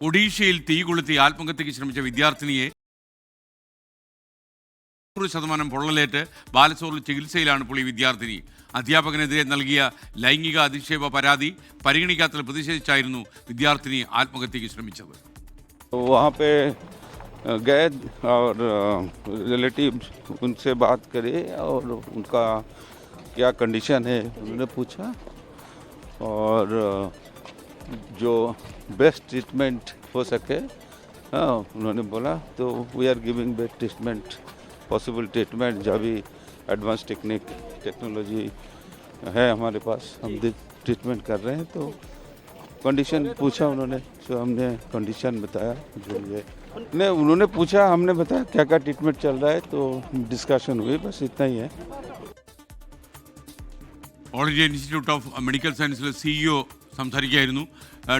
ഒഡീഷയിൽ തീ കൊളുത്തി ആത്മഹത്യയ്ക്ക് ശ്രമിച്ച വിദ്യാർത്ഥിനിയെ നൂറ് ശതമാനം പൊള്ളലേറ്റ് ബാലസോറിൽ ചികിത്സയിലാണ് ഇപ്പോൾ ഈ വിദ്യാർത്ഥിനി അധ്യാപകനെതിരെ നൽകിയ ലൈംഗിക അധിക്ഷേപ പരാതി പരിഗണിക്കാത്തതിൽ പ്രതിഷേധിച്ചായിരുന്നു വിദ്യാർത്ഥിനി ആത്മഹത്യയ്ക്ക് ശ്രമിച്ചത് वहाँ पे अ, गए और रिलेटिव उनसे बात करे और उनका क्या कंडीशन है उन्होंने पूछा और अ, जो बेस्ट ट्रीटमेंट हो सके हाँ उन्होंने बोला तो we are giving best treatment possible treatment जो भी एडवांस टेक्निक टेक्नोलॉजी है हमारे पास हम ट्रीटमेंट कर रहे हैं तो कंडीशन पूछा उन्होंने तो हमने कंडीशन बताया जो ये नहीं उन्होंने पूछा हमने बताया क्या क्या ट्रीटमेंट चल रहा है तो डिस्कशन हुई बस इतना ही है। और ये institute of medical science CEO സംസാരിക്കുകയായിരുന്നു.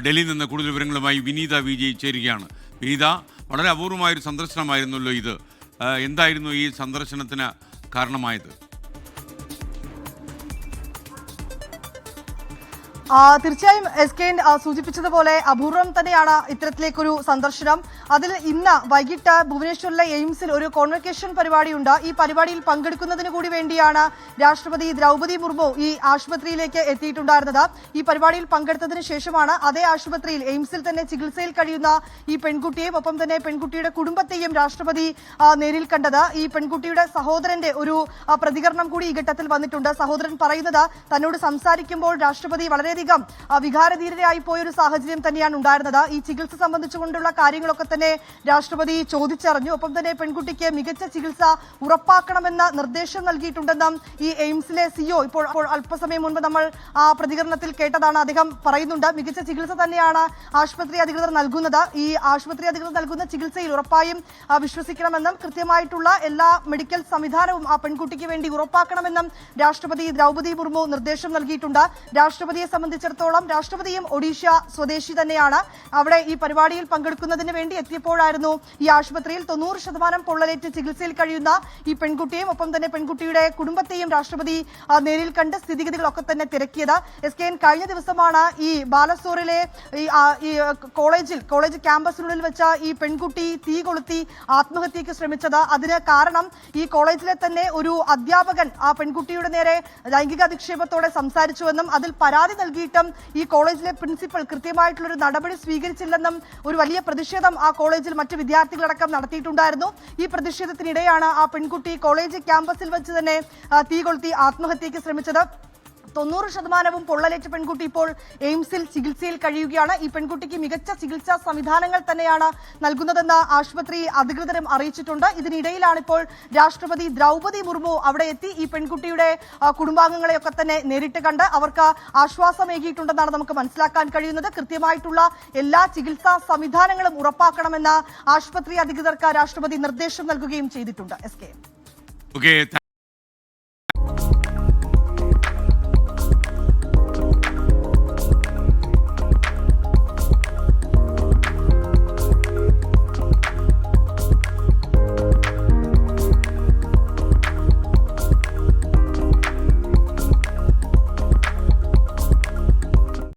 ഡൽഹിയിൽ നിന്ന് കൂടുതൽ വിവരങ്ങളുമായി വിനീത വിജയ് ചേരുകയാണ്. വിനീത വളരെ അപൂർവമായൊരു സന്ദർശനമായിരുന്നല്ലോ ഇത്. എന്തായിരുന്നു ഈ സന്ദർശനത്തിന് കാരണമായത്? തീർച്ചയായും എസ് കെ സൂചിപ്പിച്ചതുപോലെ അപൂർവം തന്നെയാണ് ഇത്തരത്തിലേക്കൊരു സന്ദർശനം. അതിൽ ഇന്ന് വൈകിട്ട് ഭുവനേശ്വറിലെ എയിംസിൽ ഒരു കോൺവെക്കേഷൻ പരിപാടിയുണ്ട്. ഈ പരിപാടിയിൽ പങ്കെടുക്കുന്നതിന് കൂടി വേണ്ടിയാണ് രാഷ്ട്രപതി ദ്രൗപദി മുർമു ഈ ആശുപത്രിയിലേക്ക് എത്തിയിട്ടുണ്ടായിരുന്നത്. ഈ പരിപാടിയിൽ പങ്കെടുത്തതിന് ശേഷമാണ് അതേ ആശുപത്രിയിൽ എയിംസിൽ തന്നെ ചികിത്സയിൽ കഴിയുന്ന ഈ പെൺകുട്ടിയെയും ഒപ്പം തന്നെ പെൺകുട്ടിയുടെ കുടുംബത്തെയും രാഷ്ട്രപതി നേരിൽ കണ്ടത്. ഈ പെൺകുട്ടിയുടെ സഹോദരന്റെ ഒരു പ്രതികരണം കൂടി ഈ ഘട്ടത്തിൽ വന്നിട്ടുണ്ട്. സഹോദരൻ പറയുന്നത് തന്നോട് സംസാരിക്കുമ്പോൾ രാഷ്ട്രപതി വളരെയധികം വികാരധീരരായി പോയൊരു സാഹചര്യം തന്നെയാണ് ഉണ്ടായിരുന്നത്. ഈ ചികിത്സ സംബന്ധിച്ചുകൊണ്ടുള്ള കാര്യങ്ങളൊക്കെ തന്നെ രാഷ്ട്രപതി ചോദിച്ചറിഞ്ഞു. ഒപ്പം തന്നെ പെൺകുട്ടിക്ക് മികച്ച ചികിത്സ ഉറപ്പാക്കണമെന്ന നിർദ്ദേശം നൽകിയിട്ടുണ്ടെന്നും ഈ എയിംസിലെ സിഒ ഇപ്പോൾ അല്പസമയം മുൻപ് നമ്മൾ ആ പ്രതികരണത്തിൽ കേട്ടതാണ് അദ്ദേഹം പറയുന്നുണ്ട്. മികച്ച ചികിത്സ തന്നെയാണ് ആശുപത്രി അധികൃതർ നൽകുന്നത്. ഈ ആശുപത്രി അധികൃതർ നൽകുന്ന ചികിത്സയിൽ ഉറപ്പായും വിശ്വസിക്കണമെന്നും കൃത്യമായിട്ടുള്ള എല്ലാ മെഡിക്കൽ സംവിധാനവും ആ പെൺകുട്ടിക്ക് വേണ്ടി ഉറപ്പാക്കണമെന്നും രാഷ്ട്രപതി ദ്രൗപദി മുർമു നിർദ്ദേശം നൽകിയിട്ടുണ്ട്. രാഷ്ട്രപതിയെ സംബന്ധിച്ചിടത്തോളം രാഷ്ട്രപതിയും ഒഡീഷ സ്വദേശി തന്നെയാണ്. അവിടെ ഈ പരിപാടിയിൽ പങ്കെടുക്കുന്നതിന് വേണ്ടി എത്തിയപ്പോഴായിരുന്നു ഈ ആശുപത്രിയിൽ തൊണ്ണൂറ് ശതമാനം പൊള്ളലേറ്റ് ചികിത്സയിൽ കഴിയുന്ന ഈ പെൺകുട്ടിയെയും ഒപ്പം തന്നെ പെൺകുട്ടിയുടെ കുടുംബത്തെയും രാഷ്ട്രപതി നേരിൽ കണ്ട് സ്ഥിതിഗതികളൊക്കെ തന്നെ തിരക്കിയത്. എസ് കെ എൻ കഴിഞ്ഞ ദിവസമാണ് ഈ ബാലസോറിലെ ഈ കോളേജിൽ കോളേജ് ക്യാമ്പസിനുള്ളിൽ വെച്ച ഈ പെൺകുട്ടി തീ കൊളുത്തി ആത്മഹത്യക്ക് ശ്രമിച്ചത്. അതിന് കാരണം ഈ കോളേജിലെ തന്നെ ഒരു അധ്യാപകൻ ആ പെൺകുട്ടിയുടെ നേരെ ലൈംഗിക അധിക്ഷേപത്തോടെ സംസാരിച്ചുവെന്നും അതിൽ പരാതി നൽകിയിട്ടും ഈ കോളേജിലെ പ്രിൻസിപ്പൽ കൃത്യമായിട്ടുള്ള ഒരു നടപടി സ്വീകരിച്ചില്ലെന്നും ഒരു വലിയ പ്രതിഷേധം ആ കോളേജിൽ മറ്റ് വിദ്യാർത്ഥികളടക്കം നടത്തിയിട്ടുണ്ടായിരുന്നു. ഈ പ്രതിഷേധത്തിനിടെയാണ് ആ പെൺകുട്ടി കോളേജ് ക്യാമ്പസിൽ വെച്ച് തന്നെ തീ കൊളുത്തി ആത്മഹത്യക്ക് ശ്രമിച്ചത്. തൊണ്ണൂറ് ശതമാനവും പൊള്ളലേറ്റ പെൺകുട്ടി ഇപ്പോൾ എയിംസിൽ ചികിത്സയിൽ കഴിയുകയാണ്. ഈ പെൺകുട്ടിക്ക് മികച്ച ചികിത്സാ സംവിധാനങ്ങൾ തന്നെയാണ് നൽകുന്നതെന്ന് ആശുപത്രി അധികൃതരും അറിയിച്ചിട്ടുണ്ട്. ഇതിനിടയിലാണ് ഇപ്പോൾ രാഷ്ട്രപതി ദ്രൗപതി മുർമു അവിടെ എത്തി. ഈ പെൺകുട്ടിയുടെ കുടുംബാംഗങ്ങളെയൊക്കെ തന്നെ നേരിട്ട് കണ്ട് അവർക്ക് ആശ്വാസമേകിയിട്ടുണ്ടെന്നാണ് നമുക്ക് മനസ്സിലാക്കാൻ കഴിയുന്നത്. കൃത്യമായിട്ടുള്ള എല്ലാ ചികിത്സാ സംവിധാനങ്ങളും ഉറപ്പാക്കണമെന്ന് ആശുപത്രി അധികൃതർക്ക് രാഷ്ട്രപതി നിർദ്ദേശം നൽകുകയും ചെയ്തിട്ടുണ്ട്. S K.